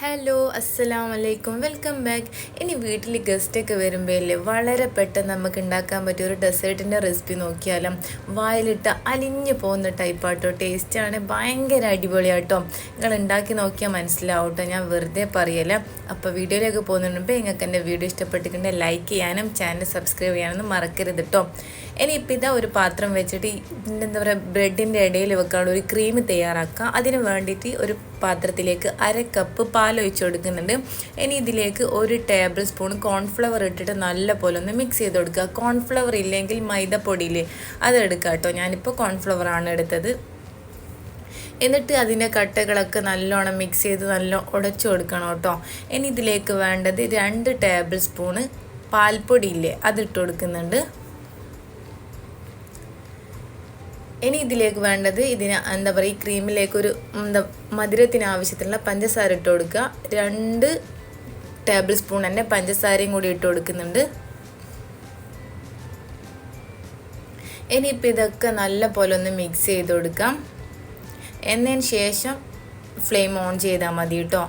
Hello അസ്സലാം വലൈക്കും welcome back ഇനി വീട്ടിൽ ഗസ്റ്റൊക്കെ വരുമ്പോഴല്ലേ വളരെ പെട്ടെന്ന് നമുക്ക് ഉണ്ടാക്കാൻ പറ്റിയ ഒരു ഡെസേർട്ടിന്റെ റെസിപ്പി നോക്കിയാലും. വായിലിട്ട് അലിഞ്ഞു പോകുന്ന ടൈപ്പാട്ടോ ടേസ്റ്റാണ് ഭയങ്കര അടിപൊളിയാട്ടോ. നിങ്ങൾ ഉണ്ടാക്കി നോക്കിയാൽ മനസ്സിലാവട്ടോ. ഞാൻ വെറുതെ പറയല അപ്പോൾ വീഡിയോയിലേക്ക് പോകുന്നുണ്ടെങ്കിൽ നിങ്ങൾക്ക് എന്റെ വീഡിയോ ഇഷ്ടപ്പെട്ടിട്ടുണ്ടെങ്കിൽ ലൈക്ക് ചെയ്യാനും ചാനൽ സബ്സ്ക്രൈബ് ചെയ്യാനൊന്നും മറക്കരുത് കേട്ടോ ഇനിയിപ്പോൾ ഇതാ ഒരു പാത്രം വെച്ചിട്ട് എന്താ പറയുക ബ്രെഡിന്റെ ഇടയിൽ വെക്കാനുള്ള ഒരു ക്രീം തയ്യാറാക്കുക. അതിന് വേണ്ടിയിട്ട് ഒരു പാത്രത്തിലേക്ക് അര കപ്പ് പാൽ ഒഴിച്ചു കൊടുക്കുന്നുണ്ട്. ഇനി ഇതിലേക്ക് ഒരു ടേബിൾ സ്പൂൺ കോൺഫ്ലവർ ഇട്ടിട്ട് നല്ലപോലെ ഒന്ന് മിക്സ് ചെയ്ത് കൊടുക്കുക. കോൺഫ്ലവർ ഇല്ലെങ്കിൽ മൈദപ്പൊടിയിൽ അത് എടുക്കുക കേട്ടോ. ഞാനിപ്പോൾ കോൺഫ്ലവർ ആണ് എടുത്തത്. എന്നിട്ട് അതിന്റെ കട്ടകളൊക്കെ നല്ലോണം മിക്സ് ചെയ്ത് നല്ല ഉടച്ചു കൊടുക്കണം കേട്ടോ. ഇനി ഇതിലേക്ക് വേണ്ടത് രണ്ട് ടേബിൾ സ്പൂണ് പാൽപ്പൊടി ഇല്ലേ? അതിട്ട് കൊടുക്കുന്നുണ്ട്. ഇനി ഇതിലേക്ക് വേണ്ടത് ഇതിന് എന്താ പറയുക ഈ ക്രീമിലേക്ക് ഒരു എന്താ മധുരത്തിന് ആവശ്യത്തിനുള്ള പഞ്ചസാര ഇട്ട് കൊടുക്കുക. രണ്ട് ടേബിൾ സ്പൂൺ തന്നെ പഞ്ചസാരയും കൂടി ഇട്ട് കൊടുക്കുന്നുണ്ട്. ഇനിയിപ്പോൾ ഇതൊക്കെ നല്ല പോലെ ഒന്ന് മിക്സ് ചെയ്ത് കൊടുക്കാം. എന്നതിന് ശേഷം ഫ്ലെയിം ഓൺ ചെയ്താൽ മതി കേട്ടോ.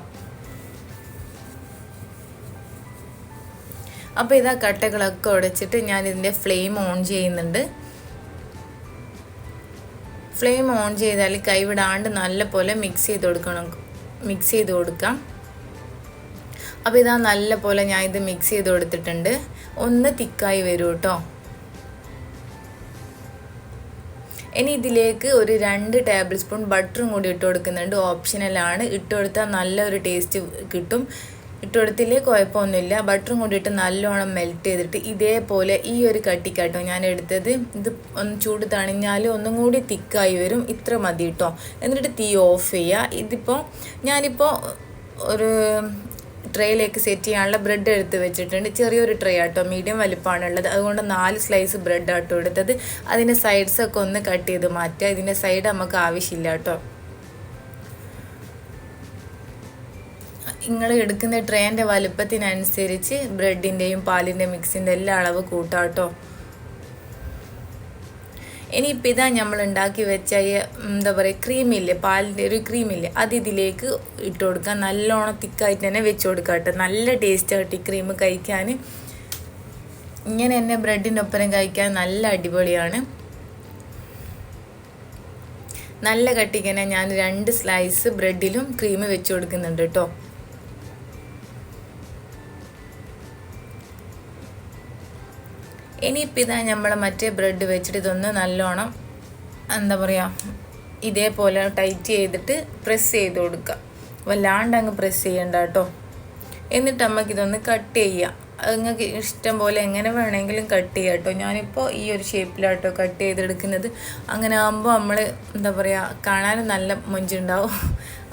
അപ്പോൾ ഇതാ കട്ടകളൊക്കെ ഉടച്ചിട്ട് ഞാൻ ഇതിന്റെ ഫ്ലെയിം ഓൺ ചെയ്യുന്നുണ്ട്. ഫ്ലെയിം ഓൺ ചെയ്താൽ കൈവിടാണ്ട് നല്ല പോലെ മിക്സ് ചെയ്ത് കൊടുക്കണം. മിക്സ് ചെയ്ത് കൊടുക്കാം. അപ്പോൾ ഇതാ നല്ല പോലെ ഞാൻ ഇത് മിക്സ് ചെയ്ത് കൊടുത്തിട്ടുണ്ട്. ഒന്ന് തിക്കായി വരും കേട്ടോ ഇനി ഇതിലേക്ക് ഒരു രണ്ട് ടേബിൾ സ്പൂൺ ബട്ടറും കൂടി ഇട്ട് കൊടുക്കുന്നുണ്ട്. ഓപ്ഷനലാണ് ഇട്ട് കൊടുത്താൽ നല്ലൊരു ടേസ്റ്റ് കിട്ടും. ഇട്ട് കുഴപ്പമൊന്നുമില്ല. ബട്ടറും കൂടി ഇട്ട് നല്ലോണം മെൽറ്റ് ചെയ്തിട്ട് ഇതേപോലെ ഈ ഒരു കട്ടിക്കാട്ടോ ഞാൻ എടുത്തത്. ഇത് ഒന്ന് ചൂട് തണിഞ്ഞാൽ ഒന്നും കൂടി തിക്കായി വരും. ഇത്ര മതി കേട്ടോ എന്നിട്ട് തീ ഓഫ് ചെയ്യുക ഇതിപ്പോൾ ഞാനിപ്പോൾ ഒരു ട്രേയിലേക്ക് സെറ്റ് ചെയ്യാനുള്ള ബ്രെഡ് എടുത്ത് വെച്ചിട്ടുണ്ട്. ചെറിയൊരു ട്രേ ആട്ടോ. മീഡിയം വലിപ്പമാണുള്ളത് അതുകൊണ്ട് നാല് സ്ലൈസ് ബ്രെഡ് ആട്ടോ എടുത്തത്. അതിന്റെ സൈഡ്സൊക്കെ ഒന്ന് കട്ട് ചെയ്ത് മാറ്റുക. ഇതിന്റെ സൈഡ് നമുക്ക് ആവശ്യമില്ല കേട്ടോ നിങ്ങൾ എടുക്കുന്ന ട്രേന്റെ വലുപ്പത്തിനനുസരിച്ച് ബ്രെഡിന്റെയും പാലിന്റെ മിക്സിന്റെ എല്ലാ അളവ് കൂട്ടാട്ടോ. ഇനിയിപ്പോൾ ഇതാ നമ്മൾ ഉണ്ടാക്കി വെച്ച എന്താ പറയുക ക്രീമില്ലേ പാലിന്റെ ഒരു ക്രീമില്ലേ അത് ഇതിലേക്ക് ഇട്ട് കൊടുക്കുക. നല്ലോണം തിക്കായിട്ട് തന്നെ വെച്ച് കൊടുക്കുക കേട്ടോ. നല്ല ടേസ്റ്റ് ആയിട്ട് ഈ ക്രീം കഴിക്കാൻ. ഇങ്ങനെ തന്നെ ബ്രെഡിന്റെ ഒപ്പരം കഴിക്കാൻ നല്ല അടിപൊളിയാണ്. നല്ല കട്ടിക്ക് തന്നെ ഞാൻ രണ്ട് സ്ലൈസ് ബ്രെഡിലും ക്രീം വെച്ച് കൊടുക്കുന്നുണ്ട് കേട്ടോ. ഇനിയിപ്പോൾ ഇതാ നമ്മൾ മറ്റേ ബ്രെഡ് വെച്ചിട്ട് ഇതൊന്ന് നല്ലോണം എന്താ പറയുക ഇതേപോലെ ടൈറ്റ് ചെയ്തിട്ട് പ്രസ് ചെയ്ത് കൊടുക്കുക വല്ലാണ്ട് അങ്ങ് പ്രസ് ചെയ്യണ്ട കേട്ടോ എന്നിട്ട് നമുക്ക് ഇതൊന്ന് കട്ട് ചെയ്യുക നിങ്ങൾക്ക് ഇഷ്ടം പോലെ എങ്ങനെ വേണമെങ്കിലും കട്ട് ചെയ്യാം കേട്ടോ ഞാനിപ്പോൾ ഈ ഒരു ഷേപ്പിലാട്ടോ കട്ട് ചെയ്തെടുക്കുന്നത്. അങ്ങനെ ആകുമ്പോൾ നമ്മൾ എന്താ പറയുക കാണാനും നല്ല മൊഞ്ചുണ്ടാവും.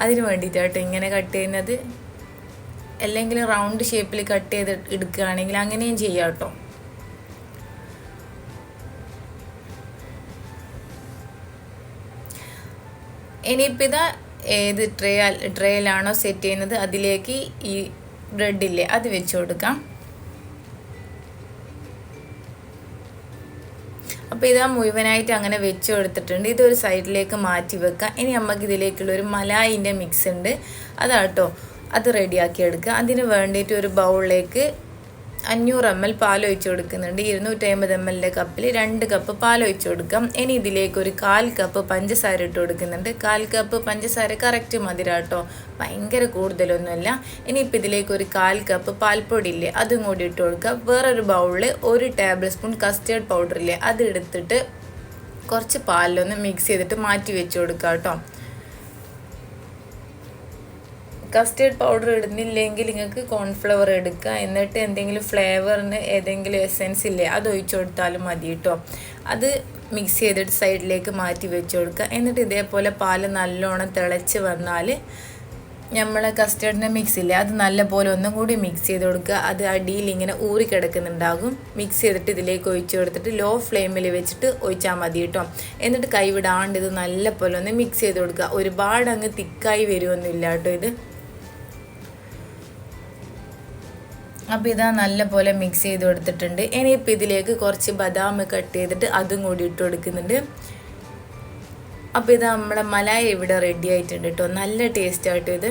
അതിന് വേണ്ടിയിട്ടാട്ടോ ഇങ്ങനെ കട്ട് ചെയ്യുന്നത്. അല്ലെങ്കിൽ റൗണ്ട് ഷേപ്പിൽ കട്ട് ചെയ്ത് എടുക്കുകയാണെങ്കിൽ അങ്ങനെയും ചെയ്യാം കേട്ടോ ഇനിയിപ്പോൾ ഏത് ട്രേ ട്രേയിലാണോ സെറ്റ് ചെയ്യുന്നത് അതിലേക്ക് ഈ ബ്രെഡില്ലേ അത് വെച്ച് കൊടുക്കാം. അപ്പോൾ ഇതാ മുഴുവനായിട്ട് അങ്ങനെ വെച്ച് കൊടുത്തിട്ടുണ്ട്. ഇതൊരു സൈഡിലേക്ക് മാറ്റി വെക്കാം. ഇനി നമുക്ക് ഇതിലേക്കുള്ള ഒരു മലായിന്റെ മിക്സ് ഉണ്ട്. അതാട്ടോ അത് റെഡിയാക്കി എടുക്കുക. അതിന് വേണ്ടിയിട്ട് ഒരു ബൗളിലേക്ക് അഞ്ഞൂറ് എം എൽ പാൽ ഒഴിച്ച് കൊടുക്കുന്നുണ്ട് ഇരുന്നൂറ്റി അമ്പത് എം എല്ലിന്റെ കപ്പിൽ രണ്ട് കപ്പ് പാൽ ഒഴിച്ച് കൊടുക്കാം. ഇനി ഇതിലേക്ക് ഒരു കാൽ കപ്പ് പഞ്ചസാര ഇട്ട് കൊടുക്കുന്നുണ്ട്. കാൽ കപ്പ് പഞ്ചസാര കറക്റ്റ് മധുരാട്ടോ. ഭയങ്കര കൂടുതലൊന്നുമില്ല. ഇനിയിപ്പോൾ ഇതിലേക്ക് ഒരു കാൽ കപ്പ് പാൽപ്പൊടി ഇല്ലേ അതും കൂടി ഇട്ട് കൊടുക്കുക. വേറൊരു ബൗളിൽ ഒരു ടേബിൾ സ്പൂൺ കസ്റ്റേർഡ് പൗഡർ ഇല്ലേ അത് എടുത്തിട്ട് കുറച്ച് പാലിലൊന്ന് മിക്സ് ചെയ്തിട്ട് മാറ്റി വെച്ച് കൊടുക്കുക കേട്ടോ. കസ്റ്റേർഡ് പൗഡർ ഇടുന്നില്ലെങ്കിൽ നിങ്ങൾക്ക് കോൺഫ്ലവർ എടുക്കുക എന്നിട്ട് എന്തെങ്കിലും ഫ്ലേവറിന് ഏതെങ്കിലും എസെൻസ് ഇല്ലേ അത് ഒഴിച്ചു കൊടുത്താലും മതി കേട്ടോ അത് മിക്സ് ചെയ്തിട്ട് സൈഡിലേക്ക് മാറ്റി വെച്ച് കൊടുക്കുക. എന്നിട്ട് ഇതേപോലെ പാൽ നല്ലോണം തിളച്ച് വന്നാൽ നമ്മളെ കസ്റ്റേർഡിന്റെ മിക്സ് ഇല്ലേ അത് നല്ലപോലെ ഒന്നും കൂടി മിക്സ് ചെയ്ത് കൊടുക്കുക. അത് അടിയിൽ ഇങ്ങനെ ഊറി കിടക്കുന്നുണ്ടാകും. മിക്സ് ചെയ്തിട്ട് ഇതിലേക്ക് ഒഴിച്ച് കൊടുത്തിട്ട് ലോ ഫ്ലെയിമിൽ വെച്ചിട്ട് ഒഴിച്ചാൽ മതി കേട്ടോ എന്നിട്ട് കൈവിടാണ്ട് ഇത് നല്ലപോലെ ഒന്ന് മിക്സ് ചെയ്ത് കൊടുക്കുക. ഒരുപാട് അങ്ങ് തിക്കായി വരുമൊന്നുമില്ല കേട്ടോ ഇത്. അപ്പോൾ ഇതാ നല്ല പോലെ മിക്സ് ചെയ്ത് കൊടുത്തിട്ടുണ്ട്. ഇനിയിപ്പോൾ ഇതിലേക്ക് കുറച്ച് ബദാം കട്ട് ചെയ്തിട്ട് അതും കൂടി ഇട്ട് കൊടുക്കുന്നുണ്ട്. അപ്പോൾ ഇത് നമ്മുടെ മലായ ഇവിടെ റെഡി ആയിട്ടുണ്ട് കേട്ടോ നല്ല ടേസ്റ്റ് ആയിട്ട് ഇത്.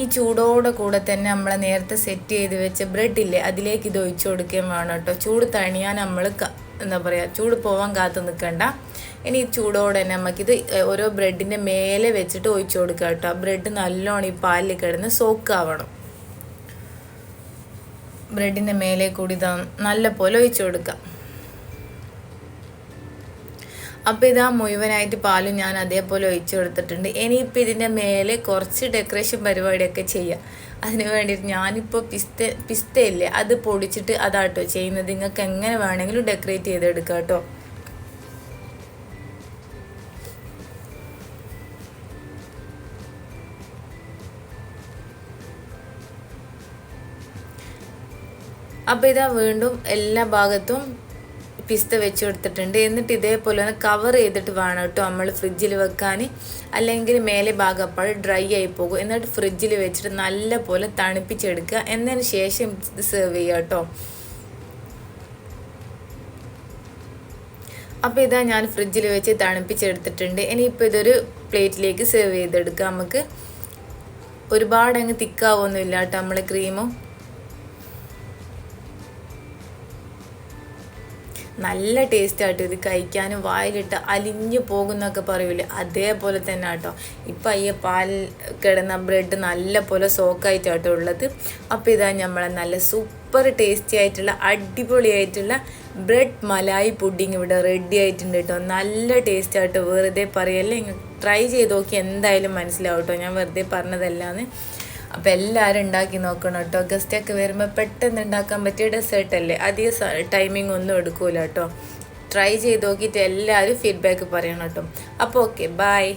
ഈ ചൂടോടെ കൂടെ തന്നെ നമ്മൾ നേരത്തെ സെറ്റ് ചെയ്ത് വെച്ച ബ്രെഡില്ലേ അതിലേക്ക് ഇത് ഒഴിച്ചു കൊടുക്കുകയും വേണം കേട്ടോ ചൂട് തണിയാൻ നമ്മൾ എന്താ പറയുക ചൂട് പോവാൻ കാത്തു നിൽക്കണ്ട ഇനി ഈ ചൂടോടെ തന്നെ നമുക്കിത് ഓരോ ബ്രെഡിന്റെ മേലെ വെച്ചിട്ട് ഒഴിച്ചു കൊടുക്കുക കേട്ടോ ബ്രെഡ് നല്ലോണം ഈ പാലിൽ കിടന്ന് സോക്കാവണം ബ്രെഡിന്റെ മേലെ കൂടി ഇതാ നല്ല പോലെ ഒഴിച്ചു കൊടുക്കാം. അപ്പോൾ ഇതാ മുഴുവനായിട്ട് പാലും ഞാൻ അതേപോലെ ഒഴിച്ചു കൊടുത്തിട്ടുണ്ട്. ഇനിയിപ്പോൾ ഇതിന്റെ മേലെ കുറച്ച് ഡെക്കറേഷൻ പരിപാടിയൊക്കെ ചെയ്യാം. അതിന് വേണ്ടിയിട്ട് ഞാനിപ്പോൾ പിസ്ത പിസ്തയില്ലേ അത് പൊടിച്ചിട്ട് അതാട്ടോ ചെയ്യുന്നത്. നിങ്ങൾക്ക് എങ്ങനെ വേണമെങ്കിലും ഡെക്കറേറ്റ് ചെയ്തെടുക്കാം കേട്ടോ. അപ്പോൾ ഇതാ വീണ്ടും എല്ലാ ഭാഗത്തും പിസ്ത വെച്ച് കൊടുത്തിട്ടുണ്ട് എന്നിട്ട് ഇതേപോലെ ഒന്ന് കവർ ചെയ്തിട്ട് വേണം കേട്ടോ നമ്മൾ ഫ്രിഡ്ജിൽ വെക്കാൻ അല്ലെങ്കിൽ മേലെ ഭാഗം അപ്പോൾ ഡ്രൈ ആയി പോകും. എന്നിട്ട് ഫ്രിഡ്ജിൽ വെച്ചിട്ട് നല്ല പോലെ തണുപ്പിച്ചെടുക്കുക. എന്നതിന് ശേഷം ഇത് സെർവ് ചെയ്യുക കേട്ടോ. അപ്പോൾ ഇതാ ഞാൻ ഫ്രിഡ്ജിൽ വെച്ച് തണുപ്പിച്ചെടുത്തിട്ടുണ്ട്. ഇനിയിപ്പോൾ ഇതൊരു പ്ലേറ്റിലേക്ക് സെർവ് ചെയ്തെടുക്കാം നമുക്ക്. ഒരുപാട് അങ്ങ് തിക്കാവൊന്നുമില്ല കേട്ടോ നമ്മൾ ക്രീമും നല്ല ടേസ്റ്റ് ആയിട്ട് ഇത് കഴിക്കാനും. വായിലിട്ട് അലിഞ്ഞു പോകുന്നൊക്കെ പറയൂലേ? അതേപോലെ തന്നെ ആട്ടോ. ഇപ്പം ഈ പാൽ കിടന്ന ബ്രെഡ് നല്ല പോലെ സോക്കായിട്ടാട്ടോ ഉള്ളത്. അപ്പോൾ ഇതാ നമ്മളെ നല്ല സൂപ്പർ ടേസ്റ്റി ആയിട്ടുള്ള അടിപൊളിയായിട്ടുള്ള ബ്രെഡ് മലായി പുഡിങ് ഇവിടെ റെഡി ആയിട്ടുണ്ട് കേട്ടോ. നല്ല ടേസ്റ്റ് ആട്ടോ. വെറുതെ പറയല്ലേ? ട്രൈ ചെയ്ത് നോക്കി എന്തായാലും മനസ്സിലാവും കേട്ടോ. ഞാൻ വെറുതെ പറഞ്ഞതല്ലാന്ന്. അപ്പോൾ എല്ലാവരും ഉണ്ടാക്കി നോക്കണം കേട്ടോ. ഗസ്റ്റൊക്കെ വരുമ്പോൾ പെട്ടെന്ന് ഉണ്ടാക്കാൻ പറ്റിയ ഡെസേർട്ട് അല്ലേ? അധികം ടൈമിംഗ് ഒന്നും എടുക്കൂല കേട്ടോ. ട്രൈ ചെയ്ത് നോക്കിയിട്ട് എല്ലാവരും ഫീഡ്ബാക്ക് പറയണം കേട്ടോ. അപ്പോൾ ഓക്കെ ബായ്